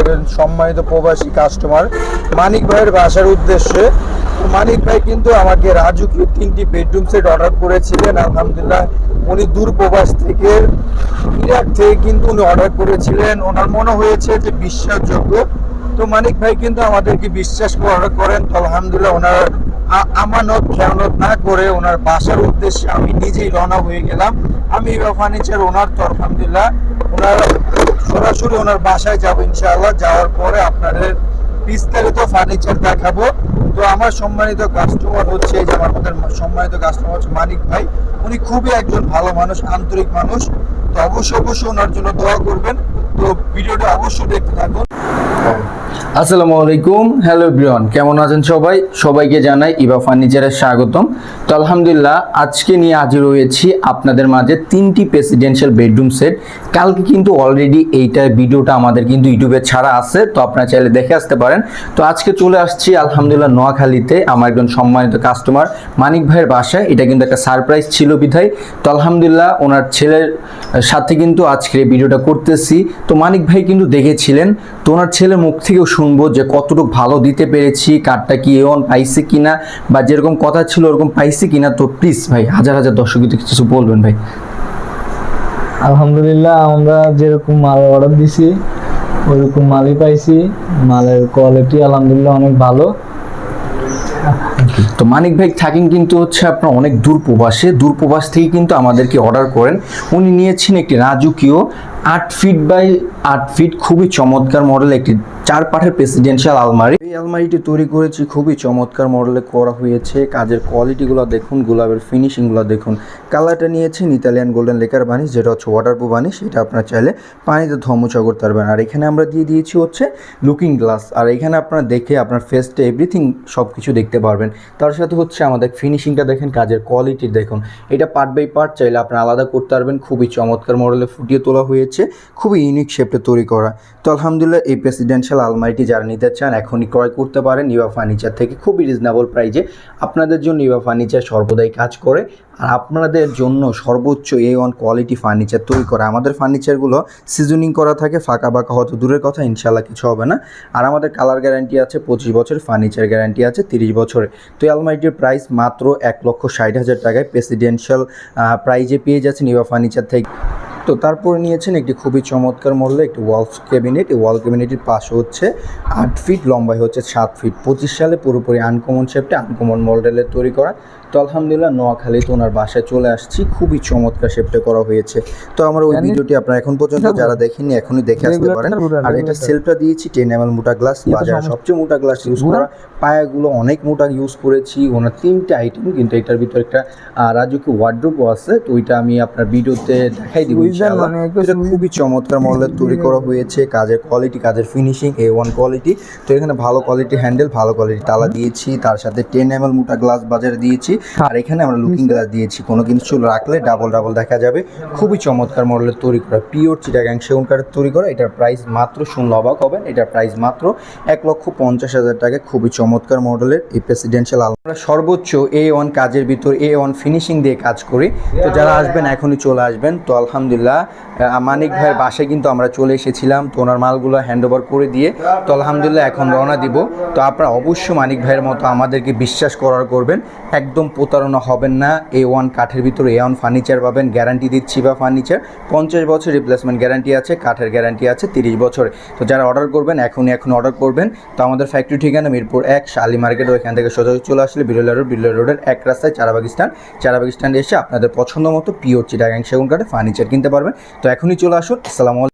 একজন সম্মানিত প্রবাসী কাস্টমার মানিক ভাইয়ের বাসার উদ্দেশ্যে। মানিক ভাই কিন্তু আমাকে রাজুকীয় তিনটি বেডরুম সেট অর্ডার করেছিলেন। আলহামদুলিল্লাহ উনি দূর প্রবাস থেকে ইরাক থেকে কিন্তু উনি অর্ডার করেছিলেন। ওনার মনে হয়েছে যে বিশ্বাসযোগ্য। তো মানিক ভাই কিন্তু আমাদেরকে বিশ্বাস অর্ডার করেন। তো আলহামদুলিল্লাহ ওনার আমানত, খেয়ানত না করে ওনার বাসার উদ্দেশ্যে আমি নিজেই রওনা হয়ে গেলাম। আমি ফার্নিচার ওনার তো আলহামদুলিল্লাহ ওনার সরাসরি ওনার বাসায় যাব ইনশাআল্লাহ। যাওয়ার পরে আপনাদের বিস্তারিত ফার্নিচার দেখাবো। তো আমার সম্মানিত কাস্টমার হচ্ছে যে আমাদের সম্মানিত কাস্টমার হচ্ছে মানিক ভাই। উনি খুবই একজন ভালো মানুষ, আন্তরিক মানুষ। তো অবশ্যই অবশ্যই ওনার জন্য দোয়া করবেন। তো ভিডিওটা অবশ্যই দেখতে থাকুন। আসসালামু আলাইকুম। হ্যালো ব্রিয়ন কেমন আছেন সবাই? সবাইকে জানাই ইবা ফার্নিচারের স্বাগতম। তো আলহামদুলিল্লাহ, আজকে নিয়ে হাজির হয়েছি আপনাদের মাঝে তিনটি প্রেসিডেন্সিয়াল বেডরুম সেট কালকে কিন্তু অলরেডি এইটার ভিডিওটা আমাদের কিন্তু ইউটিউবে ছাড়া আছে, তো আপনারা চাইলে দেখে আসতে পারেন। তো আজকে চলে আসছি আলহামদুলিল্লাহ নোয়াখালীতে আমার একজন সম্মানিত কাস্টমার মানিক ভাইয়ের বাসায়। এটা কিন্তু একটা সারপ্রাইজ ছিল বিধায়। তো আলহামদুলিল্লাহ, ওনার ছেলের সাথে কিন্তু আজকে এই ভিডিওটা করতেছি। তো মানিক ভাই কিন্তু দেখেছিলেন, তো ওনার ছেলের মুখ থেকেও শুনব যে কতটুকু ভালো দিতে পেরেছি কার্ডটা কি এমন পাইছে কিনা বা যেরকম কথা ছিল ওরকম পাইছে কিনা তো প্লিজ ভাই হাজার হাজার দর্শক কিছু বলবেন ভাই। আলহামদুলিল্লাহ আমরা যেরকম মাল অর্ডার দিছি ওইরকম মালই পাইছি মালের কোয়ালিটি আলহামদুলিল্লাহ অনেক ভালো। তো মানিক ভাই থাকেন কিন্তু হচ্ছে আপনার অনেক দূর প্রবাসে দূর প্রবাস থেকে কিন্তু আমাদেরকে অর্ডার করেন। উনি নিয়েছেন একটি রাজকীয় আট ফিট বাই আট ফিট খুবই চমৎকার মডেল একটি চার পাঠের প্রেসিডেন্সিয়াল আলমারি। এই আলমারিটি তৈরি করেছি খুবই চমৎকার মডেলে করা হয়েছে। কাজের কোয়ালিটিগুলো দেখুন, গোলাপের ফিনিশিংগুলো দেখুন। কালারটা নিয়েছেন ইতালিয়ান গোল্ডেন লেকার বানিশ যেটা হচ্ছে ওয়াটারপ্রুফ বানিশ সেটা আপনারা চাইলে পানিতে ধমচা করতে পারবেন আর এখানে আমরা দিয়ে দিয়েছি হচ্ছে লুকিং গ্লাস আর এখানে আপনারা দেখে আপনার ফেসটা এভরিথিং সব কিছু দেখতে পারবেন। তার সাথে হচ্ছে আমাদের ফিনিশিংটা দেখেন, কাজের কোয়ালিটি দেখুন। এটা পার্ট বাই পার্ট চাইলে আপনারা আলাদা করতে পারবেন। খুবই চমৎকার মডেলে ফুটিয়ে তোলা হয়েছে। খুবই ইউনিক শেপে তৈরি করা। তো আলহামদুলিল্লাহ এই প্রেসিডেন্সিয়াল আলমারিটি যারা নিতে চান, এখনই ক্রয় করতে পারেন। ইভা ফার্নিচার থেকে খুবই রিজনেবল প্রাইজে আপনাদের জন্য ইভা ফার্নিচার সর্বদাই কাজ করে। আর আপনাদের জন্য সর্বোচ্চ এ ওয়ান কোয়ালিটি ফার্নিচার তৈরি করা। আমাদের ফার্নিচারগুলো সিজনিং করা থাকে, ফাঁকা বাঁকা হয়তো দূরের কথা ইনশাল্লাহ কিছু হবে না। আর আমাদের কালার গ্যারান্টি আছে, পঁচিশ বছর ফার্নিচার গ্যারান্টি আছে, তিরিশ বছরে তো এই আলমারিটির প্রাইস মাত্র এক লক্ষ ষাট হাজার টাকায় প্রেসিডেন্সিয়াল প্রাইজে পেয়ে যাচ্ছেন ইভা ফার্নিচার থেকে। তো তারপরে নিয়েছেন একটি খুবই চমৎকার মূল্যে একটি ওয়াল ক্যাবিনেট এই ওয়াল ক্যাবিনেটের পাশে হচ্ছে আট ফিট লম্বায় হচ্ছে সাত ফিট পঁচিশ সালে পুরোপুরি আনকমন শেপটা আনকমন মডেলের তৈরি করা। তো আলহামদুলিল্লাহ নোয়াখালীতে ওনার বাসায় চলে আসছি। খুবই চমৎকার শেপটা করা হয়েছে। তো আমার ওই ভিডিওটি আপনারা এখন পর্যন্ত যারা দেখেননি এখনই দেখে আসতে পারেন। আর এটা সেলফটা দিয়েছি টেন এম এল মোটা গ্লাস বাজারে সবচেয়ে মোটা গ্লাস ইউজ করা। পায়াগুলো অনেক মোটা ইউজ করেছি। ওনার তিনটে আইটেম কিন্তু এটার ভিতরে একটা আহ, রাজকীয় ওয়ার্ড্রোপও আছে। তো ওইটা আমি আপনার ভিডিওতে দেখাই দিব ইনশাআল্লাহ। এটা খুবই চমৎকার মডেলের তৈরি করা হয়েছে। কাজের কোয়ালিটি কাজের ফিনিশিং এ ওয়ান কোয়ালিটি তো এখানে ভালো কোয়ালিটি হ্যান্ডেল ভালো কোয়ালিটি তালা দিয়েছি। তার সাথে টেন এম এল মোটা গ্লাস বাজারে দিয়েছি। আর এখানে আমরা লুকিং গ্লাস দিয়েছি। কোনো কিছু রাখলে ডাবল ডাবল দেখা যাবে। খুবই চমৎকার মডেলের তৈরি করা। পিওর চিটাগাং সেগুন কাঠের তৈরি করা। এটার প্রাইস মাত্র শুনলে অবাক হবেন এটার প্রাইস মাত্র এক লক্ষ পঞ্চাশ হাজার টাকা। খুবই চমৎকার মডেলের এই প্রেসিডেন্সিয়াল আমরা সর্বোচ্চ এ ওয়ান কাজের ভিতর এ ওয়ান ফিনিশিং দিয়ে কাজ করি। তো যারা আসবেন এখনই চলে আসবেন। তো আলহামদুলিল্লাহ মানিক ভাইয়ের বাসায় কিন্তু আমরা চলে এসেছিলাম। তো ওনার মালগুলো হ্যান্ড ওভার করে দিয়ে তো আলহামদুলিল্লাহ এখন রওনা দিব। তো আপনারা অবশ্যই মানিক ভাইয়ের মতো আমাদেরকে বিশ্বাস করার করবেন। একদম প্রতারণা হবেন না। এ ওয়ান কাঠের ভিতরে এ ওয়ান ফার্নিচার পাবেন গ্যারান্টি দিচ্ছি বা ফার্নিচার পঞ্চাশ বছর রিপ্লেসমেন্ট গ্যারান্টি আছে, কাঠের গ্যারান্টি আছে, তিরিশ বছরে। তো যারা অর্ডার করবেন, এখনই এখন অর্ডার করবেন। তো আমাদের ফ্যাক্টরি ঠিকানা মিরপুর এক, শালি মার্কেট, ওইখান থেকে সোজা চলে আসলে বিরলা রোড, বিরলা রোডের এক রাস্তায় চারাবাগ স্ট্যান্ড চারাবাগ স্ট্যান্ডে এসে আপনাদের পছন্দ মতো পিওর চিটাগাং সেগুন কাঠে ফার্নিচার কিনতে পারবেন। তো এখনই চলে আসুন, আসসালামু